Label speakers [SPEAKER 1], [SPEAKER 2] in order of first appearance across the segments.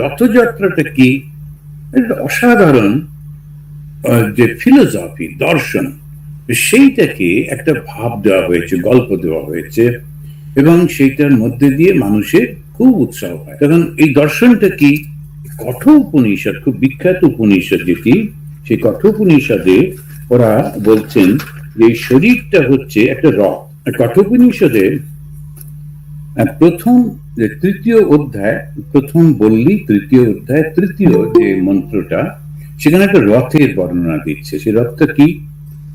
[SPEAKER 1] রথযাত্রাটা কি? অসাধারণ যে ফিলোসফি দর্শন, সেইটাকে একটা ভাব দেওয়া হয়েছে, গল্প দেওয়া হয়েছে, এবং সেইটার মধ্যে দিয়ে মানুষের খুব উৎসাহ হয়। কারণ এই দর্শনটা কি? কঠোর উপনিষদ, খুব বিখ্যাত উপনিষদ যেটি, সেই কঠোর উপনিষদে ওরা বলছেন যে শরীরটা হচ্ছে একটা রথ। কঠোপনিষদে প্রথম যে তৃতীয় অধ্যায়, প্রথম বললি তৃতীয় অধ্যায়, তৃতীয় যে মন্ত্রটা, সেখানে একটা রথের বর্ণনা দিচ্ছে। সেই রথটা কি?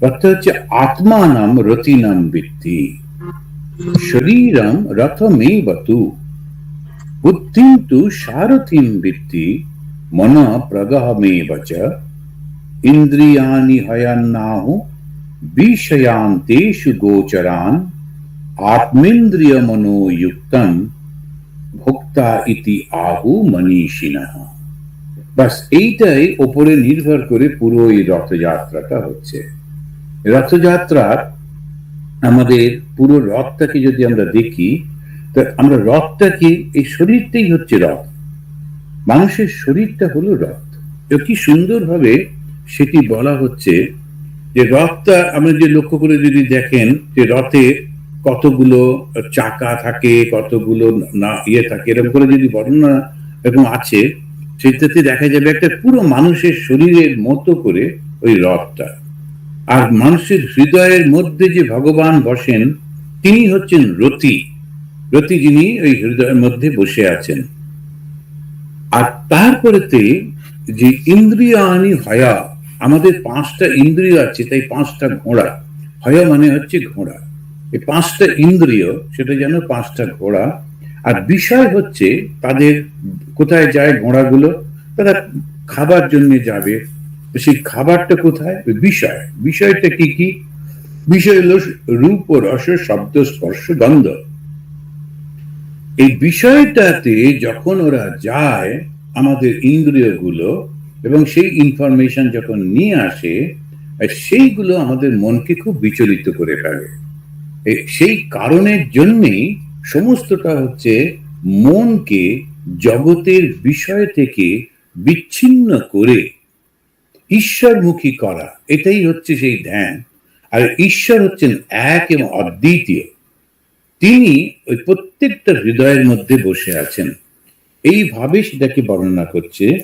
[SPEAKER 1] রথটা হচ্ছে আত্মা নাম রতি নাম বৃত্তি। শরীরম রথমে বতু বুদ্ধিম তু সারথিম বৃত্তি, মন প্রগহমে বচ ইন্দ্রিয়ানি হয়ান্নাহু, বিষয়ান্তেষু গোচরান আত্মেন্দ্রিয় মনোযুক্তম ভোক্তা ইতি আহু মনীষিণঃ। বাস এইটাই ওপরে নির্ভর করে পুরো এই রথযাত্রাটা হচ্ছে। রথযাত্রার আমাদের পুরো রথটাকে যদি আমরা দেখি, তো আমরা রথটাকে, এই শরীরটাই হচ্ছে রথ। মানুষের শরীরটা হলো রথ। তো কি সুন্দরভাবে সেটি বলা হচ্ছে যে রথটা আমরা যে লক্ষ্য করে যদি দেখেন যে রথে কতগুলো চাকা থাকে, কতগুলো না ইয়ে থাকে, এরকম করে যদি বর্ণনা এরকম আছে সেটাতে দেখা যাবে একটা পুরো মানুষের শরীরের মতো করে ওই রথটা। আর মানুষের হৃদয়ের মধ্যে যে ভগবান বসেন, তিনি হচ্ছেন রতি। রতি যিনি ওই হৃদয়ের মধ্যে বসে আছেন। আর তারপরেতে যে ইন্দ্রিয়ানি হয়া, আমাদের পাঁচটা ইন্দ্রিয় আছে, তাই পাঁচটা ঘোড়া। হয়া মানে হচ্ছে ঘোড়া। এই পাঁচটা ইন্দ্রিয়, সেটা যেন পাঁচটা ঘোড়া। আর বিষয় হচ্ছে তাদের কোথায় যায় ঘোড়াগুলো? তারা খাবার জন্য যাবে। সেই খাবারটা কোথায়? বিষয়। বিষয়টা কি কি? বিষয় হলো রূপ ও রস, শব্দ, স্পর্শ, গন্ধ। এই বিষয়টাতে যখন ওরা যায়, আমাদের ইন্দ্রিয়গুলো এবং সেই ইনফরমেশন যখন নিয়ে আসে সেইগুলো আমাদের মনকে খুব বিচলিত করে ফেলে। সেই কারণের জন্যেই সমস্তটা হচ্ছে মনকে জগতের বিষয় থেকে বিচ্ছিন্ন করে ঈশ্বরমুখী করা। এটাই হচ্ছে সেই ধ্যান। আর ঈশ্বর হচ্ছেন এক এবং অদ্বিতীয়। তিনি ওই প্রত্যেকটা হৃদয়ের মধ্যে বসে আছেন। এইভাবে সেটাকে বর্ণনা করছে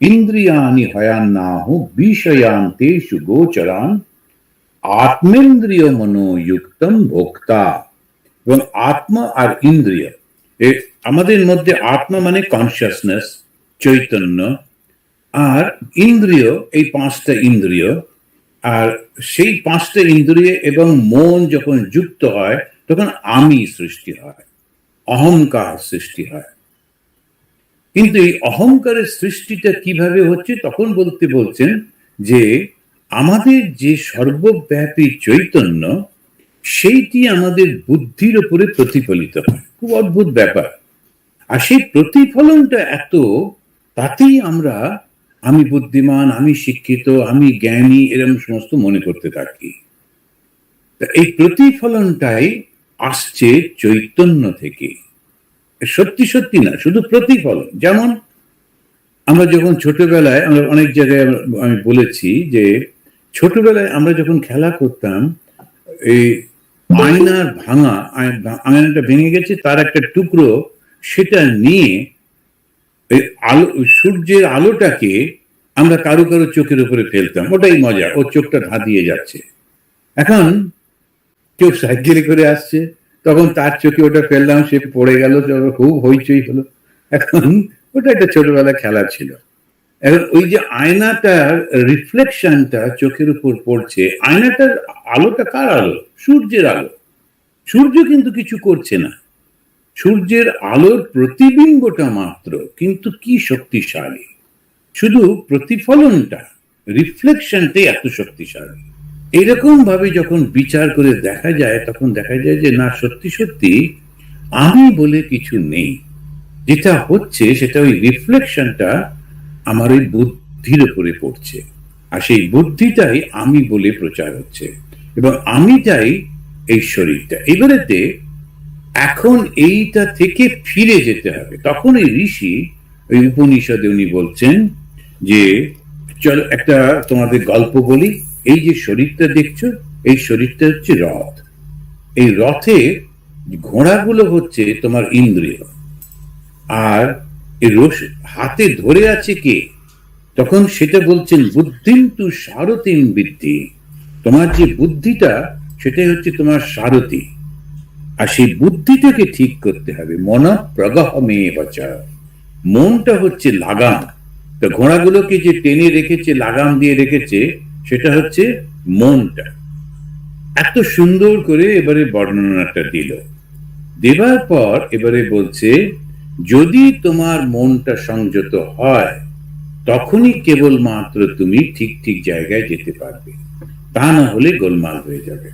[SPEAKER 1] ইন্দ্রিয়ানি হয়ান্নাহু বিষয়ান্তেষু গোচরান আত্মেন্দ্রিয় মনোযুক্তম ভোক্তা এবং আত্মা আর ইন্দ্রিয়। আমাদের মধ্যে আত্মা মানে কনসিয়াসনেস চৈতন্য, আর ইন্দ্রিয় এই পাঁচটা ইন্দ্রিয়। আর সেই পাঁচটা ইন্দ্রিয় এবং মন যখন যুক্ত হয়, তখন আমি সৃষ্টি হয়, অহংকার সৃষ্টি হয়। কিন্তু এই অহংকারের সৃষ্টিটা কীভাবে হচ্ছে? তখন বলতে বলছেন যে আমাদের যে সর্বব্যাপী চৈতন্য, সেইটি আমাদের বুদ্ধির উপরে প্রতিফলিত হয়। খুব অদ্ভুত ব্যাপার। আর সেই প্রতিফলনটা এত, তাতেই আমরা আমি বুদ্ধিমান, আমি শিক্ষিত, আমি জ্ঞানী এরকম সমস্ত মনে করতে থাকি। এই প্রতিফলনটাই আসছে চৈতন্য থেকে। সত্যি সত্যি না, শুধু প্রতিফলন। যেমন আমরা যখন ছোটবেলায় আমরা অনেক জায়গায় আমি বলেছি যে ছোটবেলায় আমরা যখন খেলা করতাম, এই আয়নার ভাঙা আয়নাটা ভেঙে গেছে, তার একটা টুকরো সেটা নিয়ে এই আলো, সূর্যের আলোটাকে আমরা কারও কারও চোখের উপরে ফেলতাম। ওটাই মজা ওর চোখটা ধাঁধিয়ে যাচ্ছে। এখন কেউ সাইকেলে করে আসছে, তখন তার চোখে ওটা ফেললাম, সে পড়ে গেল খুব হইচই হলো। এখন ওটা একটা ছোটবেলা খেলা ছিল। এখন ওই যে আয়নাটার রিফ্লেকশনটা চোখের উপর পড়ছে, আয়নাটার আলোটা কার আলো? সূর্যের আলো। সূর্য কিন্তু কিছু করছে না। সূর্যের আলোর প্রতিবিম্বটা মাত্র, কিন্তু কি শক্তিশালী? শুধু প্রতিফলনটা রিফ্লেকশনটাই এত শক্তিশালী। এরকম ভাবে যখন বিচার করে দেখা যায়, তখন দেখা যায় যে না, সত্যি সত্যি আমি বলে কিছু নেই। যেটা হচ্ছে সেটা ওই রিফ্লেকশনটা আমার ওই বুদ্ধির উপরে পড়ছে। আর সেই বুদ্ধিটাই আমি বলে প্রচার হচ্ছে। এবং আমিটাই এই শরীরটা। এবারেতে এখন এইটা থেকে ফিরে যেতে হবে। তখন এই ঋষি ওই উপনিষদে উনি বলছেন যে, চল একটা তোমাদের গল্প বলি। এই যে শরীরটা দেখছ, এই শরীরটা হচ্ছে রথ। এই রথে ঘোড়াগুলো হচ্ছে তোমার ইন্দ্রিয়। আর রস হাতে ধরে আছে কে? তখন সেটা বলছেন বুদ্ধিম তু সারথিন বৃদ্ধি। তোমার যে বুদ্ধিটা, সেটাই হচ্ছে তোমার সারথি। আর সেই বুদ্ধিটাকে ঠিক করতে হবে। মন প্রগাহ মেয়ে বাঁচা মনটা হচ্ছে লাগাম। তো ঘোড়াগুলোকে যে টেনে রেখেছে, লাগাম দিয়ে রেখেছে, সেটা হচ্ছে মনটা। এত সুন্দর করে এবারে বর্ণনাটা দিল। দেবার পর এবারে বলছে যদি তোমার মনটা সংযত হয়, তখনই কেবলমাত্র তুমি ঠিক ঠিক জায়গায় যেতে পারবে। তা না হলে গোলমাল হয়ে যাবে।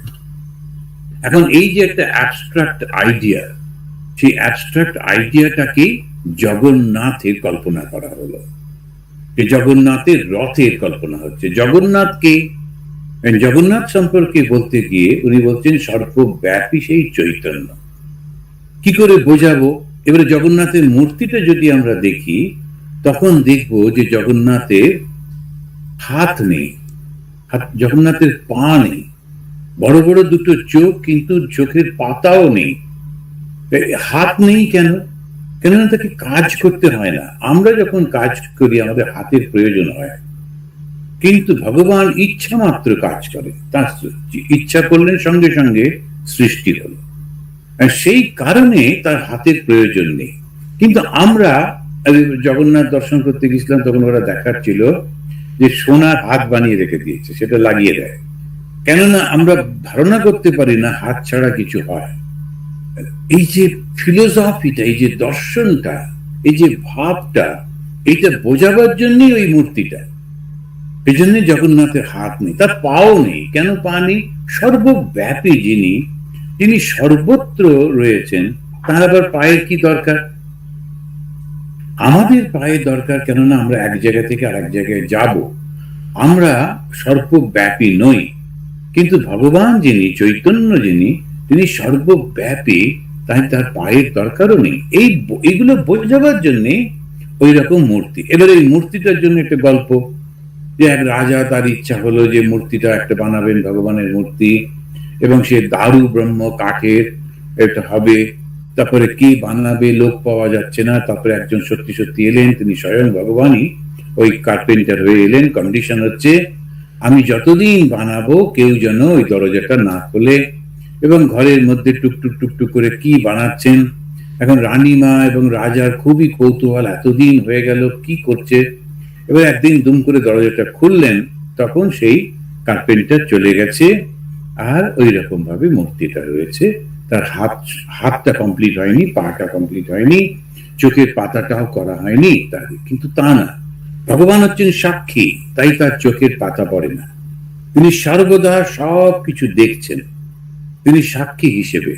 [SPEAKER 1] এখন এই যে একটা অ্যাবস্ট্রাক্ট আইডিয়া সেই অ্যাবস্ট্রাক্ট আইডিয়াটাকে জগন্নাথের কল্পনা করা হলো। যে জগন্নাথের রথের কল্পনা হচ্ছে। জগন্নাথকে, জগন্নাথ সম্পর্কে বলতে গিয়ে উনি বলছেন, সর্বব্যাপী সেই চৈতন্য। কি করে বোঝাবো? এবারে জগন্নাথের মূর্তিটা যদি আমরা দেখি, তখন দেখব যে জগন্নাথের হাত নেই জগন্নাথের পা নেই। বড় বড় দুটো চোখ, কিন্তু চোখের পাতাও নেই। হাত নেই কেন? কেননা তাকে কাজ করতে হয় না। আমরা যখন কাজ করি, আমাদের হাতের প্রয়োজন হয়। কিন্তু ভগবান ইচ্ছা মাত্র কাজ করে। তার ইচ্ছা করলেন সঙ্গে সঙ্গে সৃষ্টি হলো। সেই কারণে তার হাতের প্রয়োজন নেই। কিন্তু আমরা জগন্নাথ দর্শন করতে গেছিলাম তখন ওরা দেখাচ্ছিল যে সোনার হাত বানিয়ে রেখে দিয়েছে, সেটা লাগিয়ে দেয়। কেননা আমরা ধারণা করতে পারি না, হাত ছাড়া কিছু হয়। এই যে ফিলোসফিটা এই যে দর্শনটা, এই যে ভাবটা, এইটা বোঝাবার জন্যই ওই মূর্তিটা। এই জন্য জগন্নাথের হাত নেই, তার পাও নেই। কেন পা নেই? সর্বব্যাপী যিনি যিনি সর্বত্র রয়েছেন, তার আবার পায়ের কি দরকার? আমাদের পায়ের দরকার কেননা আমরা এক জায়গা থেকে আর এক জায়গায় যাব। আমরা সর্বব্যাপী নই। কিন্তু ভগবান যিনি, চৈতন্য যিনি, তিনি সর্বব্যাপী, তাই তার পায়ের দরকারও নেই। এই এইগুলো বোঝাবার জন্য ওই রকম মূর্তি। এবার এই মূর্তিটার জন্য একটা গল্প। যে এক রাজা তার ইচ্ছা হলো যে মূর্তিটা একটা বানাবেন, ভগবানের মূর্তি। এবং সে দারু ব্রহ্ম কাঠের এটা হবে। তারপরে কি বানাবে লোক পাওয়া যাচ্ছে না। তারপরে একজন সত্যি সত্যি এলেন, তিনি স্বয়ং ভগবানই। ওই কার্পেন্টার হয়ে এলেন কন্ডিশন হচ্ছে, আমি যতদিন বানাবো, কেউ যেন ওই দরজাটা না খোলে। এবং ঘরের মধ্যে টুকটুক টুকটুক করে কি বানাচ্ছেন? এখন রানীমা এবং রাজার খুবই কৌতূহল, এতদিন হয়ে গেল, কি করছে? এবার একদিন দুম করে দরজাটা খুললেন, তখন সেই কার্পেন্টার চলে গেছে। আর ওই রকম ভাবে মূর্তিটা রয়েছে। তার হাত, হাতটা কমপ্লিট হয়নি, পাটা কমপ্লিট হয়নি, চোখের পাতাটাও করা হয়নি, তার কিন্তু তা না। ভগবান হচ্ছেন সাক্ষী, তাই তার চোখের পাতা পড়ে না। তিনি সর্বদা সব কিছু দেখছেন। তিনি সাক্ষী হিসেবে।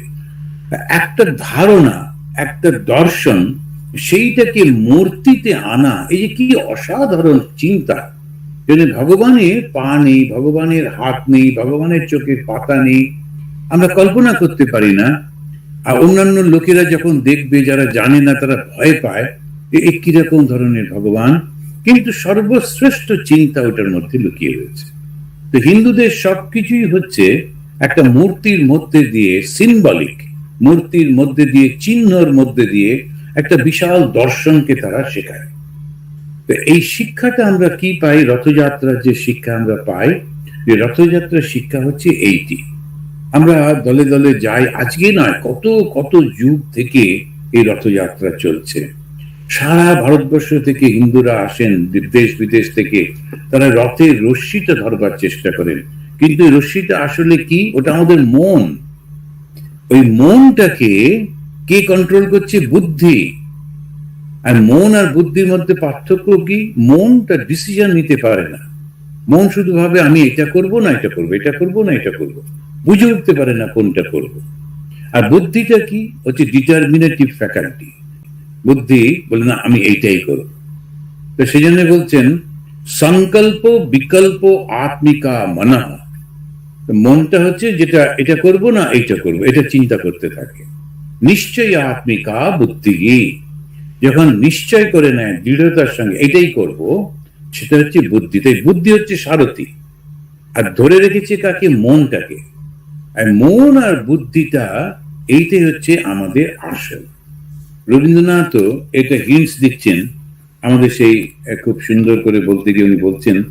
[SPEAKER 1] একটা ধারণা, একটা দর্শন, সেইটাকে মূর্তিতে আনা, এই যে কি অসাধারণ চিন্তা যেন ভগবানের পা নেই ভগবানের হাত নেই, ভগবানের চোখের পাতা নেই, আমরা কল্পনা করতে পারি না। আর অন্যান্য লোকেরা যখন দেখবে, যারা জানে না, তারা ভয় পায় এ কীরকম ধরনের ভগবান। কিন্তু সর্বশ্রেষ্ঠ চিন্তা ওটার মধ্যে লুকিয়ে রয়েছে। তো হিন্দুদের সবকিছুই হচ্ছে একটা মূর্তির মধ্যে দিয়ে সিম্বলিক মূর্তির মধ্যে দিয়ে, চিহ্নর মধ্যে দিয়ে একটা বিশাল দর্শনকে তারা শেখায়। এই শিক্ষাটা আমরা কি পাই? রথযাত্রার যে শিক্ষা আমরা পাই, যে রথযাত্রার শিক্ষা হচ্ছে এইটি। আমরা দলে দলে যাই, আজকে নয়, কত কত যুগ থেকে এই রথযাত্রা চলছে। সারা ভারতবর্ষ থেকে হিন্দুরা আসেন, দেশ বিদেশ থেকে, তারা রথের রশ্মিটা ধরবার চেষ্টা করেন। কিন্তু রশ্মিটা আসলে কি? ওটা আমাদের মন। ওই মনটাকে কে কন্ট্রোল করছে? বুদ্ধি। আর মন আর বুদ্ধির মধ্যে পার্থক্য কি? মনটা ডিসিশন নিতে পারে না। মন শুধু ভাবে, আমি এটা করব না, এটা করব, এটা করব না, এটা করব। বুঝে উঠতে পারে না কোনটা করব। আর বুদ্ধিটা কি? হচ্ছে ডিটারমিনেটিভ ফ্যাকাল্টি বুদ্ধি বলে, না, আমি এইটাই করব। তো সেই জন্য বলছেন, সংকল্প বিকল্প আত্মিকা মনঃ। মনটা হচ্ছে যেটা, এটা করব না, এইটা করব। এটা চিন্তা করতে থাকে। নিশ্চয়ই আত্মিকা বুদ্ধি। যখন নিশ্চয় করে নেয় দৃঢ়তার সঙ্গে, এটাই করব, সেটা হচ্ছে বুদ্ধি। তাই বুদ্ধি হচ্ছে সারথি। আর ধরে রেখেছে কাকে? মনটাকে আর মন আর বুদ্ধিটা, এইটাই হচ্ছে আমাদের আসল। রবীন্দ্রনাথ এটা হিন্টস দিচ্ছেন। আমাদের সেই খুব সুন্দর করে বলতে গিয়ে উনি বলছেন,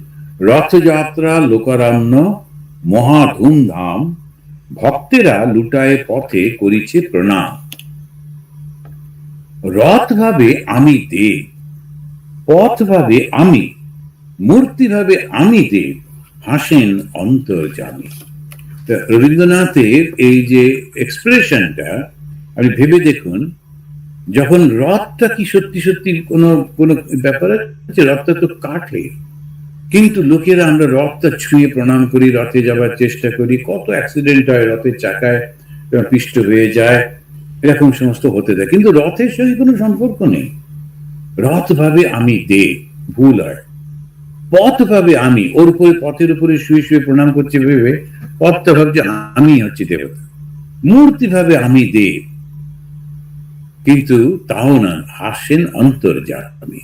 [SPEAKER 1] রথযাত্রা লোকারণ্য মহা ধুমধাম, ভক্তেরা লুটায় পথে করিছে প্রণাম। রথ ভাবে আমি দেব পথ ভাবে আমি মূর্তি ভাবে আমি দেব হাসেন অন্তর্জামী রবীন্দ্রনাথের এই যে এক্সপ্রেশনটা আপনি ভেবে দেখুন, যখন রথটা কি সত্যি সত্যি কোনো কোনো ব্যাপার আছে, রথটা তো কাঠে কিন্তু লোকেরা আমরা রথটা ছুঁয়ে প্রণাম করি, রথে যাবার চেষ্টা করি, কত অ্যাক্সিডেন্ট হয়, রথের চাকায় পিষ্ট হয়ে যায় এরকম সমস্ত হতে দেয় কিন্তু রথের সঙ্গে কোনো সম্পর্ক নেই। রথ ভাবে আমি দে ভুল হয় পথ ভাবে আমি, ওর উপরে, পথের উপরে শুয়ে শুয়ে প্রণাম করছে ভেবে পথটা ভাবছে, আমি হচ্ছি দেবতা। মূর্তি ভাবে আমি দেব। কিন্তু তাও না হাসেন অন্তর্যামী।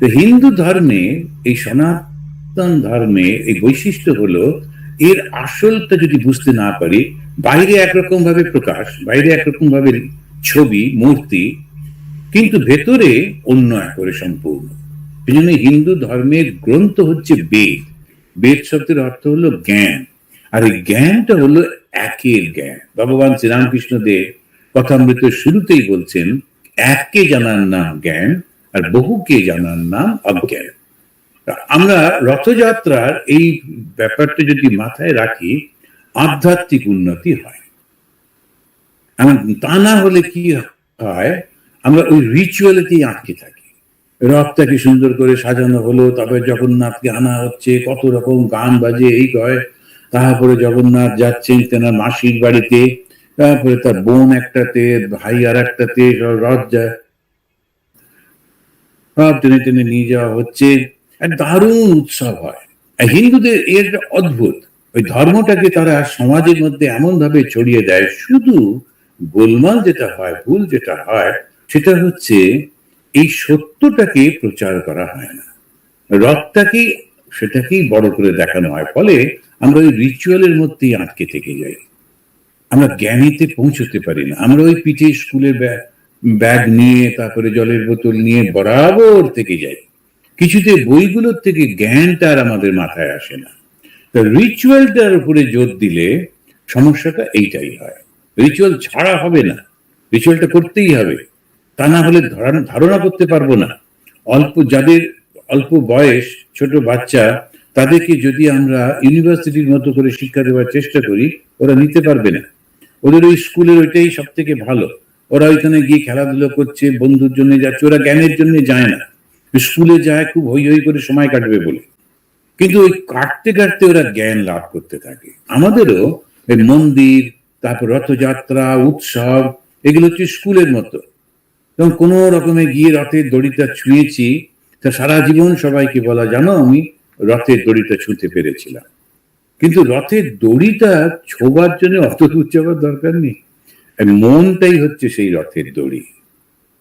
[SPEAKER 1] তো হিন্দু ধর্মে, এই সনাতন ধর্মে, এই বৈশিষ্ট্য হলো, এর আসলটা যদি বুঝতে না পারি বাইরে একরকম ভাবে প্রকাশ, বাইরে একরকম ভাবে ছবি, মূর্তি, কিন্তু ভেতরে অন্য এক করে সম্পূর্ণ। এই জন্য হিন্দু ধর্মের গ্রন্থ হচ্ছে বেদ। বেদ শব্দের অর্থ হলো জ্ঞান। আর এই জ্ঞানটা হলো একের জ্ঞান। ভগবান শ্রীরামকৃষ্ণ দেব কথামৃত শুরুতেই বলছেন এককে জানার নাম জ্ঞান আর বহুকে জানার নাম অজ্ঞান। আমরা রথযাত্রার এই ব্যাপারটা যদি মাথায় রাখি আধ্যাত্মিক উন্নতি হয়। এমন তা না হলে কি হয়, আমরা ওই রিচুয়ালিতেই আটকে থাকি। রথটাকে সুন্দর করে সাজানো হলো, তারপরে জগন্নাথকে আনা হচ্ছে, কত রকম গান বাজে এই কয়। তারপরে জগন্নাথ যাচ্ছেন তেনার মাসির বাড়িতে, তারপরে তার বোন একটাতে, ভাই আর একটাতে রথ যায় সব টেনে টেনে নিয়ে যাওয়া হচ্ছে। এক দারুণ উৎসব হয়। হিন্দুদের এর অদ্ভুত। ওই ধর্মটাকে তারা সমাজের মধ্যে এমন ভাবে ছড়িয়ে দেয়, শুধু গোলমাল যেটা হয়, ভুল যেটা হয়, সেটা হচ্ছে এই সত্যটাকে প্রচার করা হয় না। রথটাকেই সেটাকেই বড় করে দেখানো হয়। ফলে আমরা ওই রিচুয়ালের মধ্যেই আটকে থেকে যাই। আমরা জ্ঞানীতে পৌঁছতে পারি না। আমরা ওই পিঠে ব্যাগ ব্যাগ নিয়ে, তারপরে জলের বোতল নিয়ে বরাবর থেকে যাই। কিছুতে বইগুলোর থেকে জ্ঞানটা আর আমাদের মাথায় আসে না। রিচুয়ালটার উপরে জোর দিলে সমস্যাটা এইটাই হয়। রিচুয়াল ছাড়া হবে না। রিচুয়ালটা করতেই হবে। তা না হলে ধারণা করতে পারব না। অল্প যাদের অল্প বয়স, ছোট বাচ্চা, তাদেরকে যদি আমরা ইউনিভার্সিটির মতো করে শিক্ষা দেওয়ার চেষ্টা করি, ওরা নিতে পারবে না। ওদের ওই স্কুলের ওইটাই সব থেকে ভালো। ওরা ওইখানে গিয়ে খেলাধুলো করছে, বন্ধুর জন্য যাচ্ছে ওরা জ্ঞানের জন্য যায় না। স্কুলে যায়, খুব হই হই করে সময় কাটবে বলে। কিন্তু ওই কাটতে কাটতে ওরা জ্ঞান লাভ করতে থাকে। আমাদেরও এই মন্দির, তারপর রথযাত্রা, উৎসব, এগুলো হচ্ছে স্কুলের মতো। এবং কোনো রকমে গিয়ে রথের দড়িটা ছুঁয়েছি, তা সারা জীবন সবাইকে বলা, জানো, আমি রথের দড়িটা ছুঁতে পেরেছিলাম। কিন্তু রথের দড়িটা ছোবার জন্য অত যাওয়ার দরকার নেই। মনটাই হচ্ছে সেই রথের দড়ি।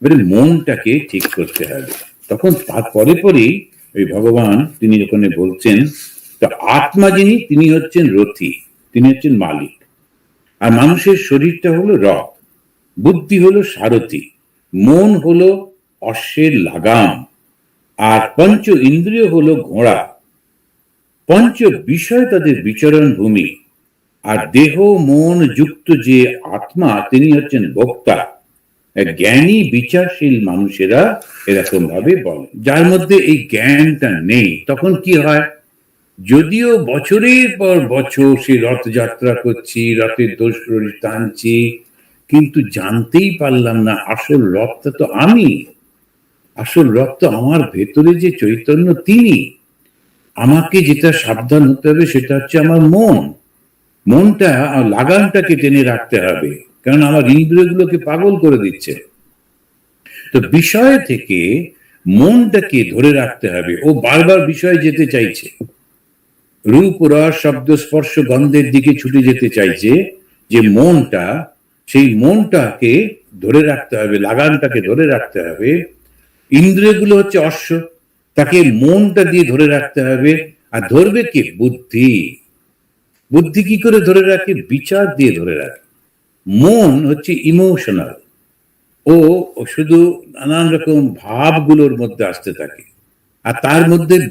[SPEAKER 1] এবারে মনটাকে ঠিক করতে হবে। তখন তারপরে পরেই ওই ভগবান তিনি ওখানে বলছেন, তা আত্মা যিনি, তিনি হচ্ছেন রথি, তিনি হচ্ছেন মালিক। আর মানুষের শরীরটা হলো রথ, বুদ্ধি হলো সারথি, মন হলো অশ্বের লাগাম, আর পঞ্চ ইন্দ্রিয় হলো ঘোড়া। পঞ্চ বিষয় তাদের বিচরণ ভূমি, আর দেহ, মন যুক্ত যে আত্মা, তিনি হচ্ছেন বক্তা। জ্ঞানী, বিচারশীল মানুষেরা এরকম ভাবে বলে। যার মধ্যে এই জ্ঞানটা নেই, তখন কি হয়? যদিও বছরের পর বছর সে রথযাত্রা করছি, রথের দোষ টানছি, কিন্তু জানতেই পারলাম না, আসল রথটা তো আমি। আসল রথ তো আমার ভেতরে যে চৈতন্য তিনি। আমাকে যেটা সাবধান হতে হবে সেটা হচ্ছে আমার মন। মনটা লাগামটাকে টেনে রাখতে হবে। কারণ আমার ইন্দ্রিয়গুলোকে পাগল করে দিচ্ছে। তো বিষয় থেকে মনটাকে ধরে রাখতে হবে। ও বারবার বিষয়ে যেতে চাইছে। রূপ, রস, শব্দ, স্পর্শ, গন্ধের দিকে ছুটে যেতে চাইছে যে মনটা, সেই মনটাকে ধরে রাখতে হবে, লাগানটাকে ধরে রাখতে হবে। ইন্দ্রিয়গুলো হচ্ছে অশ্ব। তাকে মনটা দিয়ে ধরে রাখতে হবে। আর ধরবে কি? বুদ্ধি। বুদ্ধি কি করে ধরে রাখে? বিচার দিয়ে ধরে রাখে। মন হচ্ছে ইমোশনাল ও শুধু নানান রকম ভাবগুলোর মধ্যে আসতে থাকে। আর তার মধ্যে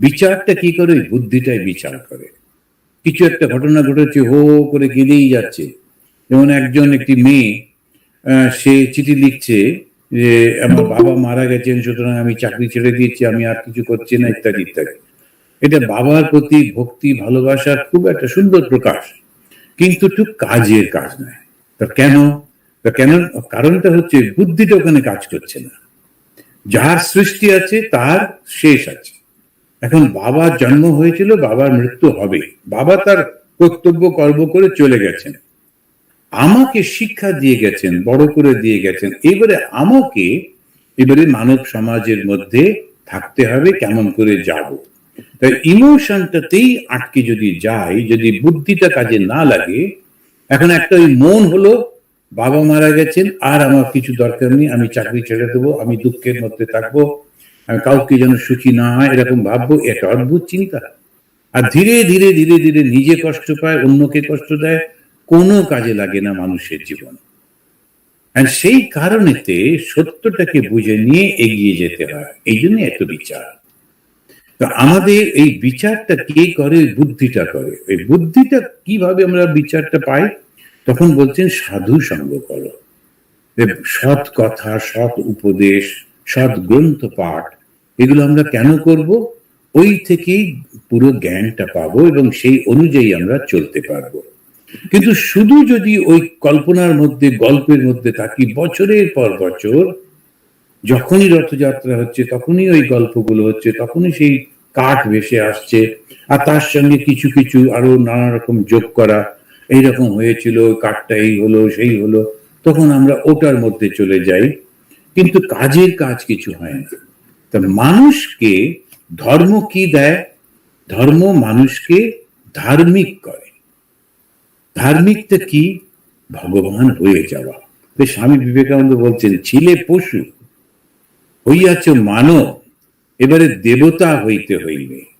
[SPEAKER 1] বিচারটা কি করে? বুদ্ধিটাই বিচার করে। কিছু একটা ঘটনা ঘটেছে, হো করে গেলেই যাচ্ছে। যেমন একজন একটি মেয়ে সে চিঠি লিখছে যে, আমার বাবা মারা গেছেন, সুতরাং আমি চাকরি ছেড়ে দিয়েছি, আমি আর কিছু করছি না, ইত্যাদি ইত্যাদি। এটা বাবার প্রতি ভক্তি, ভালোবাসার খুব একটা সুন্দর প্রকাশ। কিন্তু একটু কাজের কাজ নয়। তা কেন? তা কেন? কারণটা হচ্ছে বুদ্ধিটা ওখানে কাজ করছে না। যার সৃষ্টি আছে তার শেষ আছে। এখন বাবার জন্ম হয়েছিল, বাবার মৃত্যু হবে। বাবা তার কর্তব্য কর্ম করে চলে গেছেন। আমাকে শিক্ষা দিয়ে গেছেন, বড় করে দিয়ে গেছেন। এবারে আমাকে, এবারে মানব সমাজের মধ্যে থাকতে হবে, কেমন করে যাব? তাই ইমোশনটাতেই আটকে যদি যাই যদি বুদ্ধিটা কাজে না লাগে, এখন একটা ওই মন হলো, বাবা মারা গেছেন, আর আমার কিছু দরকার নেই, আমি চাকরি ছেড়ে দেবো, আমি দুঃখের মধ্যে থাকব, আমি কাউকে যেন সুখী না হয়, এরকম ভাববো, এটা অদ্ভুত চিন্তা। আর ধীরে ধীরে ধীরে ধীরে নিজে কষ্ট পায়, অন্যকে কষ্ট দেয়, কোনো কাজে লাগে না মানুষের জীবন। সেই কারণেতে সত্যটাকে বুঝে নিয়ে এগিয়ে যেতে হয়, এই জন্য এত বিচার। তো আমাদের এই বিচারটা কে করে? বুদ্ধিটা করে। এই বুদ্ধিটা কীভাবে আমরা বিচারটা পাই? তখন বলছেন, সাধু সঙ্গ করো। সৎ কথা, সৎ উপদেশ, সৎ গ্রন্থ পাঠ, এগুলো আমরা কেন করব? ওই থেকেই পুরো জ্ঞানটা পাবো এবং সেই অনুযায়ী আমরা চলতে পারব। কিন্তু শুধু যদি ওই কল্পনার মধ্যে, গল্পের মধ্যে থাকি, বছরের পর বছর, যখনই রথযাত্রা হচ্ছে, তখনই ওই গল্পগুলো হচ্ছে, তখনই সেই কাঠ ভেসে আসছে। আর তার সঙ্গে কিছু কিছু আরও নানা রকম যোগ করা। এইরকম হয়েছিল কাঠটা এই হলো, সেই হলো। তখন আমরা ওটার মধ্যে চলে যাই। কিন্তু কাজের কাজ কিছু হয় না। তা মানুষকে ধর্ম কি দেয়? ধর্ম মানুষকে ধার্মিক করে। ধার্মিকটা কি? ভগবান হয়ে যাওয়া। স্বামী বিবেকানন্দ বলছেন, ছিলে পশু, হইয়াছ মানব। এবারে দেবতা হইতে হইবে।